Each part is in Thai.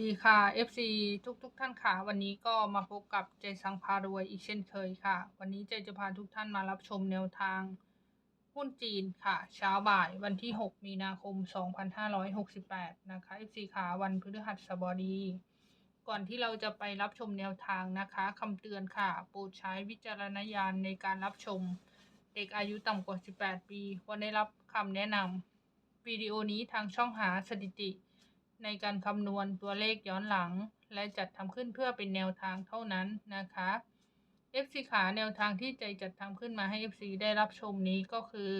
ดีค่ะ FC ทุกทุกๆท่านค่ะ วันนี้ก็มาพบกับเจสังพารวยอีกเช่นเคยค่ะ วันนี้เจจะพาทุกท่านมารับชมแนวทางหุ้นจีนค่ะ เช้าบ่ายวันที่ 6 มีนาคม 2568 นะคะ FC ค่ะ วันพฤหัสบดี ก่อนที่เราจะไปรับชมแนวทางนะคะคำเตือนค่ะ โปรดใช้วิจารณญาณในการรับชม เด็กอายุต่ำกว่า 18 ปีควรได้รับคำแนะนำวิดีโอนี้ทางช่องหาสถิติ ในการคำนวณตัวเลขย้อนหลัง และจัดทำขึ้นเพื่อเป็นแนวทางเท่านั้นนะคะ FC ขาแนวทางที่ใจจัดทำขึ้นมาให้ FC ได้รับชมนี้ก็คือ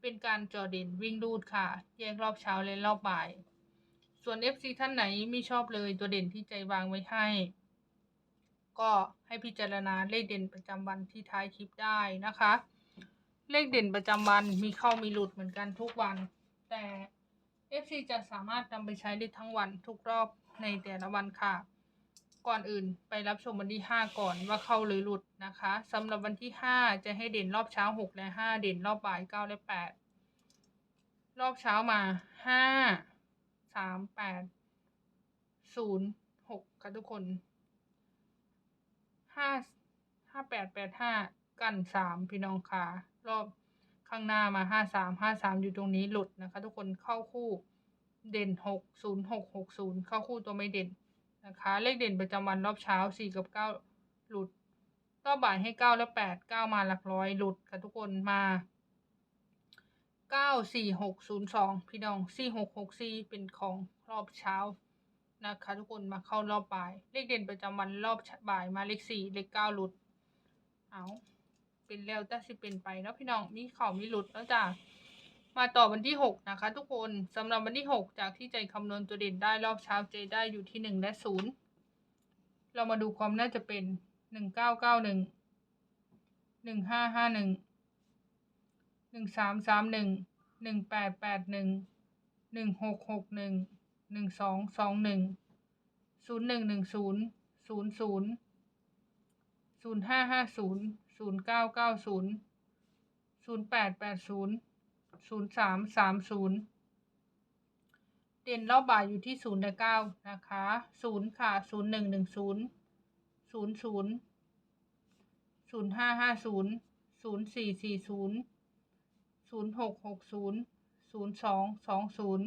เป็นการจอเด่นวิ่งรูดค่ะ แยกรอบเช้าและรอบบ่าย ส่วน FC ท่านไหนไม่ชอบเลยตัวเด่นที่ใจวางไว้ให้ ก็ให้พิจารณาเลขเด่นประจำวันที่ท้ายคลิปได้นะคะ เลขเด่นประจำวันมีเข้ามีหลุดเหมือนกันทุกวัน แต่ FC จะสามารถนำไปใช้ได้ทั้งวันทุกรอบในแต่ละวันค่ะ ก่อนอื่นไปรับชมวันที่ 5 ก่อนว่าเข้าหรือหลุดนะคะสำหรับวันที่ 5 จะให้เด่นรอบเช้า 6 และ 5 เด่นรอบบ่าย 9 และ 8 รอบเช้ามา 5 3 8 0 6 ค่ะทุกคน 5 5 8 8 5 กัน 3 พี่น้องค่ะรอบ ข้างหน้ามาห้าสามห้าสามอยู่ตรงนี้หลุดนะคะ ทุกคนเข้าคู่เด่นหกศูนย์หกหกศูนย์เข้าคู่ตัวไม่เด่นนะคะ เลขเด่นประจำวันรอบเช้าสี่กับเก้าหลุดรอบบ่ายให้เก้าและแปดเก้ามาหลักร้อยหลุดค่ะทุกคนมาเก้าสี่หกศูนย์สองพี่น้องสี่หกหกสี่เป็นของรอบเช้านะคะทุกคนมาเข้ารอบบ่าย เลขเด่นประจำวันรอบบ่ายมาเลขสี่เลขเก้าหลุดเอา เป็นแล้วแต่สิเป็นไปแล้วพี่น้องมีเข่ามีหลุดแล้วจ้ะมาต่อวันที่ 6 นะคะ ทุกคนสำหรับวันที่ 6 จากที่ใจคำนวณตัวเด่นได้รอบเช้าเจได้อยู่ที่ 1 และ 0 เรามาดูความน่าจะเป็น 1991 1551 1331 1881 1661 1221 0110 00 ศูนย์ห้าห้าศูนย์ศูนย์เก้าเก้าศูนย์ศูนย์แปดแปดศูนย์ศูนย์สามสามศูนย์เด่นรอบบ่ายอยู่ที่ศูนย์และเก้านะคะศูนย์ค่ะศูนย์หนึ่งหนึ่งศูนย์ศูนย์ศูนย์ศูนย์ห้าห้าศูนย์ศูนย์สี่สี่ศูนย์ศูนย์หกหกศูนย์ศูนย์สองสองศูนย์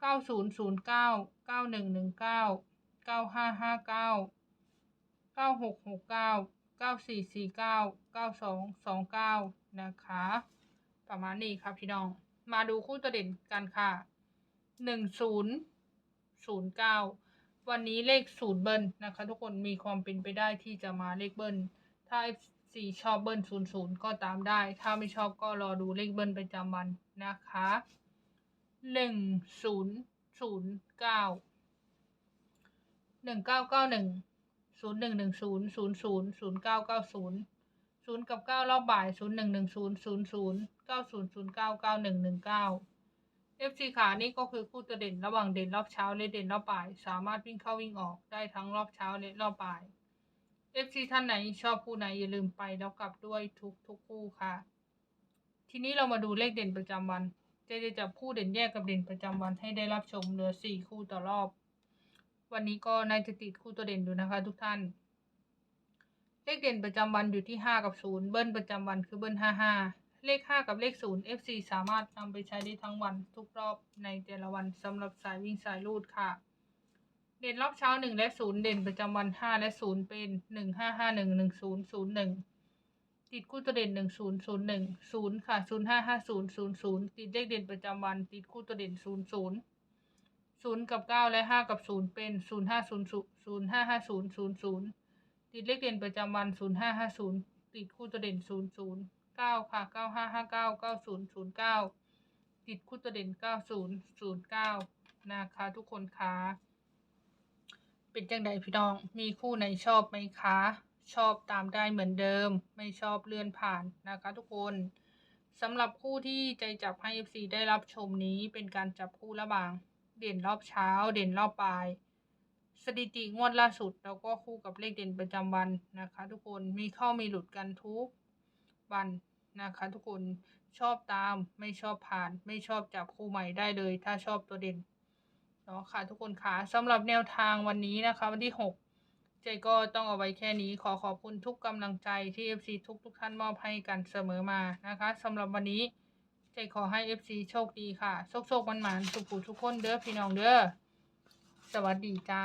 เก้าศูนย์ศูนย์เก้าเก้าหนึ่งหนึ่งเก้าเก้าห้าห้าเก้า เก้าหกหกเก้าเก้าสี่สี่เก้าเก้าสองสองเก้านะคะ ประมาณนี้ครับพี่น้อง มาดูคู่ตัวเด่นกันค่ะหนึ่งศูนย์ศูนย์เก้าวันนี้เลขศูนย์เบิ้ลนะคะ ทุกคนมีความเป็นไปได้ที่จะมาเลขเบิ้ลถ้าสี่ชอบเบิ้ลศูนย์ศูนย์ก็ตามได้ ถ้าไม่ชอบก็รอดูเลขเบิ้ลประจำวันนะคะหนึ่งศูนย์ศูนย์เก้าหนึ่งเก้าเก้าหนึ่ง ศูนย์หนึ่งหนึ่งศูนย์ศูนย์ศูนย์ศูนย์เก้าเก้าศูนย์ศูนย์กับเก้ารอบบ่ายศูนย์หนึ่งหนึ่งศูนย์ศูนย์ศูนย์เก้าศูนย์ศูนย์เก้าเก้าหนึ่งหนึ่งเก้าเอฟซีขานี่ก็คือคู่ตัวเด่นระหว่างเด่นรอบเช้าและเด่นรอบบ่าย สามารถวิ่งเข้าวิ่งออกได้ทั้งรอบเช้าและรอบบ่ายเอฟซีท่านไหนชอบคู่ไหนอย่าลืมไปแล้วกลับด้วยทุกทุกคู่ค่ะ ทีนี้เรามาดูเลขเด่นประจำวัน เจะจะจับคู่เด่นแยกกับเด่นประจำวันให้ได้รับชมเหลือสี่คู่ต่อรอบ วันนี้ก็น่าจะติดคู่ตัวเด่นอยู่นะคะ ทุกท่าน เลขเด่นประจำวันอยู่ที่ห้ากับศูนย์เบิ้ลประจำวันคือเบิ้ลห้าห้าเลขห้ากับเลขศูนย์ FC สามารถนำไปใช้ได้ทั้งวันทุกรอบในแต่ละวันสำหรับสายวิ่งสายรูดค่ะ เด่นรอบเช้าหนึ่งและศูนย์เด่นประจำวันห้าและศูนย์เป็นหนึ่งห้าห้าหนึ่งหนึ่งศูนย์ศูนย์หนึ่งติดคู่ตัวเด่นหนึ่งศูนย์ศูนย์หนึ่งศูนย์ค่ะศูนย์ห้าห้าศูนย์ศูนย์ศูนย์ติดเลขเด่นประจำวัน ติดคู่ตัวเด่นศูนย์ศูนย์ ศูนย์กับเก้าและห้ากับศูนย์เป็นศูนย์ห้าศูนย์ศูนย์ห้าห้าศูนย์ศูนย์ศูนย์ติดเลขเด่นประจำวันศูนย์ห้าห้าศูนย์ติดคู่ตัวเด่นศูนย์ศูนย์เก้าค่ะเก้าห้าห้าเก้าเก้าศูนย์ศูนย์เก้าติดคู่ตัวเด่นเก้าศูนย์ศูนย์เก้านะคะทุกคนคะเป็นจังใดพี่น้องมีคู่ไหนชอบไหมคะชอบตามได้เหมือนเดิม ไม่ชอบเลื่อนผ่านนะคะ ทุกคนสำหรับคู่ที่ใจจับให้ FC ได้รับชมนี้เป็นการจับคู่ระหว่าง เด่นรอบเช้า เด่นรอบปลาย สถิติงวดล่าสุดเราก็คู่กับเลขเด่นประจำวันนะคะ ทุกคนมีเข้ามีหลุดกันทุกวันนะคะทุกคนชอบตามไม่ชอบผ่านไม่ชอบจับคู่ใหม่ได้เลย ถ้าชอบตัวเด่นเนาะค่ะทุกคนค่ะสำหรับแนวทางวันนี้นะคะ วันที่ 6 เจก็ต้องเอาไว้แค่นี้ขอขอบคุณทุกกำลังใจที่ FC ทุกทุกท่านมอบให้กันเสมอมานะคะสำหรับวันนี้ ใจขอให้เอฟซีโชคดีค่ะ โชคโชคมันหมันสุขุทุกคนเด้อพี่น้องเด้อ สวัสดีจ้า